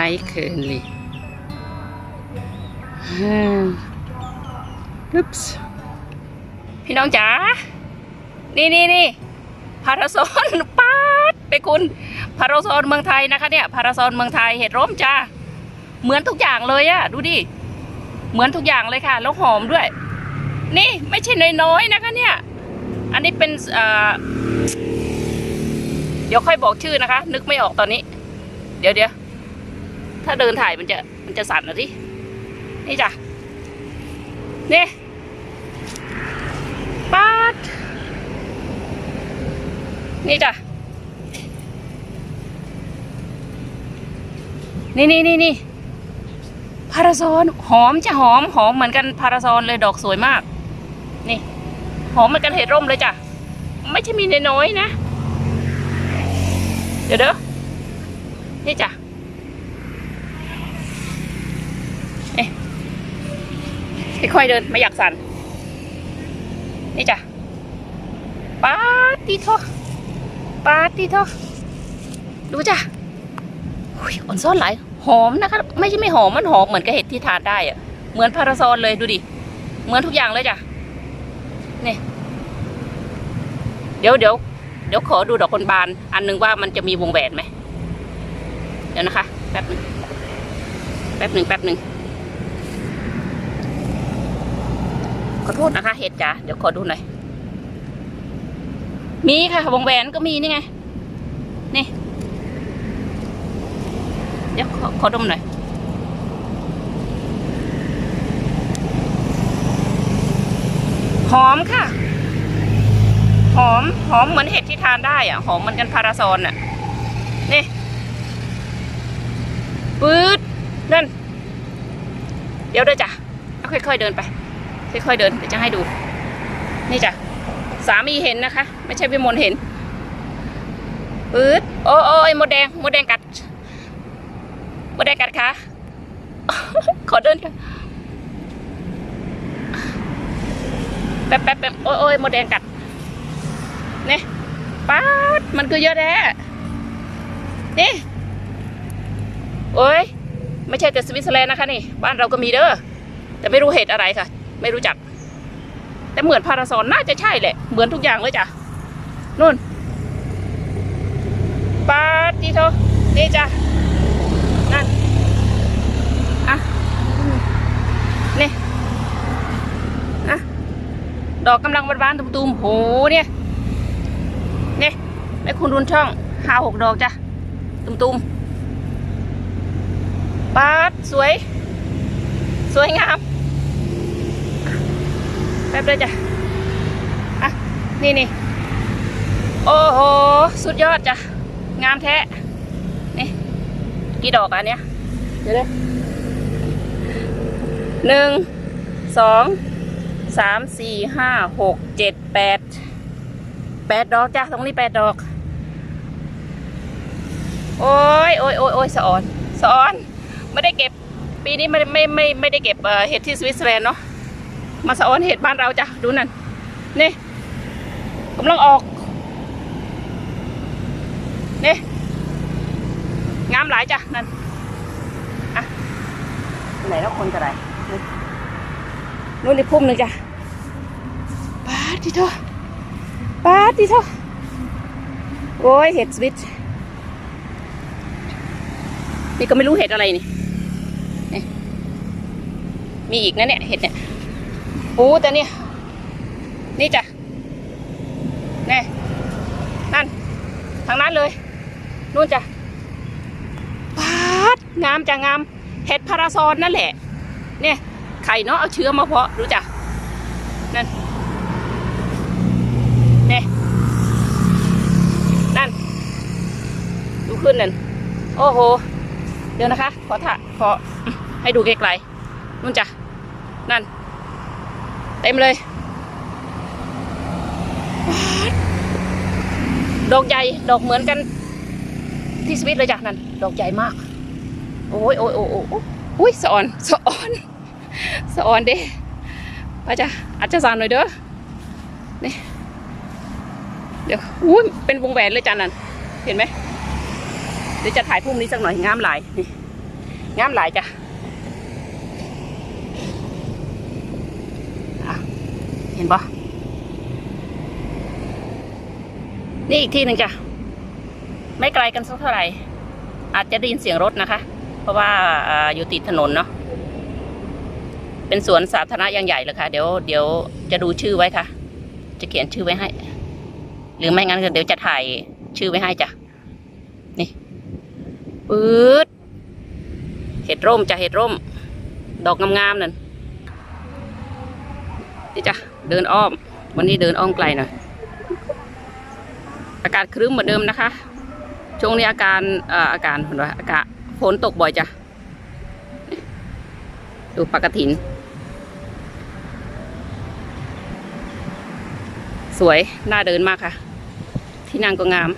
Eikenli. Oops. พี่น้องจ๋า นี่นี่นี่พาราโซนป๊าดไปคุณพาราโซนเมืองไทยนะคะเนี่ยพาราโซนเมืองไทยเห็ดร่มจ้า เหมือนทุกอย่างเลยอะดูดิ เหมือนทุกอย่างเลยค่ะ แล้วหอมด้วย นี่ไม่ใช่น้อยๆนะคะเนี่ย อันนี้เป็นเอ่อเดี๋ยวค่อยบอกชื่อนะคะ นึกไม่ออกตอนนี้ เดี๋ยวเดี๋ยว ถ้าเดินถ่ายมันจะมันจะสั่นนะที่นี่จ้ะนี่ป๊าดนี่จ้ะนี่นี่นี่นี่พาราโซนหอมจะหอมหอมเหมือนกันพาราโซนเลยดอกสวยมาก นี่ หอมเหมือนกันเห็ดร่มเลยจ้ะไม่ใช่มีน้อยๆนะ เดี๋ยวเด้อนี่จ้ะ เอ๊ะค่อยๆเดินไม่อยากสั่น นี่จ้ะปาติโทปาติโทดูจ้ะอุ๊ยอ่อนซ่อนหลายหอมนะคะ ไม่ใช่ไม่หอมมันหอมเหมือนกับเห็ดที่ทานได้อะเหมือนพาราซอนเลยดูดิ เหมือนทุกอย่างเลยจ้ะนี่เดี๋ยวเดี๋ยวเดี๋ยวขอดูดอกคนบาน อันหนึงว่ามันจะมีวงแหวนไหมเดี๋ยวนะคะ แป๊บหนึ่งแป๊บหนึ่งแป๊บหนึ่ง ขอโทษนะคะเห็ดจ๋าเดี๋ยวขอดูหน่อย มีค่ะวงแหวนก็มีนี่ไง นี่ เดี๋ยวขอขอดมหน่อยหอมค่ะ หอม หอมเหมือนเห็ดที่ทานได้อะหอมเหมือนกันพาราซอนอะนี่ปื๊ดนั่น เดี๋ยวเด้อจ้ะค่อยๆเดินไป ค่อยๆเดินเดี๋ยวจะให้ดู นี่จ้ะสามีเห็นนะคะ ไม่ใช่พี่มนเห็นปื๊ดโอ้โอ้ยมดแดงมดแดงกัดมดแดงกัดค่ะขอเดินค่ะแป๊บแป๊บแป๊บโอ้ยโอ้ยมดแดงกัดนี่ป๊าดมันคือเยอะแท้นี่โอ้ยไม่ใช่แต่สวิตเซอร์แลนด์นะคะนี่ บ้านเราก็มีเด้อแต่ไม่รู้เหตุอะไรค่ะ ไม่รู้จัก แต่เหมือนพาราซอนน่าจะใช่แหละ เหมือนทุกอย่างเลยจ้ะนู่นปาติโทนี่จ้ะนั่นอะนี่อะดอกกำลังบานๆตุ่มๆโหเนี่ยเนี่ยแม่คุณรุนช่องห้าหกดอกจ้ะตุ่มๆปาดสวย สวยงาม แป๊บเลยจ้ะอะนี่นี่โอ้โห สุดยอดจ้ะ งามแท้ นี่ กี่ดอกอันเนี้ย เดี๋ยวเลยหนึ่ง สอง สาม สี่ ห้า หก เจ็ด แปด แปดดอกจ้ะ ตรงนี้แปดดอก โอ้ยโอ้ยโอ้ยโอ้ยสะออน สะออน ไม่ได้เก็บ ปีนี้ไม่ไม่ไม่ไม่ได้เก็บเอ่อเห็ดที่สวิตเซอร์แลนด์เนาะ มาสะออนเห็ดบ้านเราจ้ะดูนั่นนี่กำลังออกนี่งามหลายจ้ะนั่นอะไหนแล้วคนจะไรนี่นู่นอีกพุ่มหนึ่งจ้ะปาดทีโทปาดทีโทโอ้ยเห็ดสวิตช์นี่ก็ไม่รู้เห็ดอะไรนี่นี่ มีอีกนะเนี่ยเห็ดเนี่ย โอ้แต่นี่นี่จ้ะนี่นั่นทางนั้นเลยนู่นจ้ะปาดงามจ้ะงามเห็ดพาราซอนนั่นแหละ เนี่ยไข่เนาะเอาเชื้อมาเพาะรู้จักนั่นเนี่ยนั่น ดูขึ้นนั่นโอ้โห เดี๋ยวนะคะ ขอถ่าขอให้ดูไกลๆนู่นจ้ะนั่น เต็มเลย ดอกใหญ่ ดอกเหมือนกัน ที่สวิตเลยจ้ะนั่น ดอกใหญ่มาก โอ้ยโอ้ยโอ้ยโอ้ยโอ้ยสะออนสะออนสะออนเด้ป้าจ้ะอาจจะสานหน่อยเด้อนี่เดี๋ยวอุ้ยเป็นวงแหวนเลยจ้ะนั่นเห็นไหมเดี๋ยวจะถ่ายพุ่มนี้สักหน่อยงามหลายนี่งามหลายจ้ะ ห็นปะนี่อีกที่หนึ่งจ้ะ ไม่ไกลกันสักเท่าไหร่ อาจจะได้ยินเสียงรถนะคะ เพราะว่าออยู่ติดถนนเนาะ เป็นสวนสาธารณะย่างใหญ่เลยค่ะ เดี๋ยวเดี๋ยวจะดูชื่อไว้ค่ะ จะเขียนชื่อไว้ให้ หรือไม่งั้นเดี๋ยวจะถ่ายชื่อไว้ให้จ้ะ นี่ปื๊ดเห็ดร่มจ้ะเห็ดร่ม ดอกงามๆนั่น นี่จ้ะเดินอ้อม วันนี้เดินอ้อมไกลหน่อยอากาศครึ้มเหมือนเดิมนะคะ ช่วงนี้อาการเอ่ออาการเห็นอากาศฝนตกบ่อยจ้ะดูปากระถิน สวยน่าเดินมากค่ะ ที่นั่งก็งาม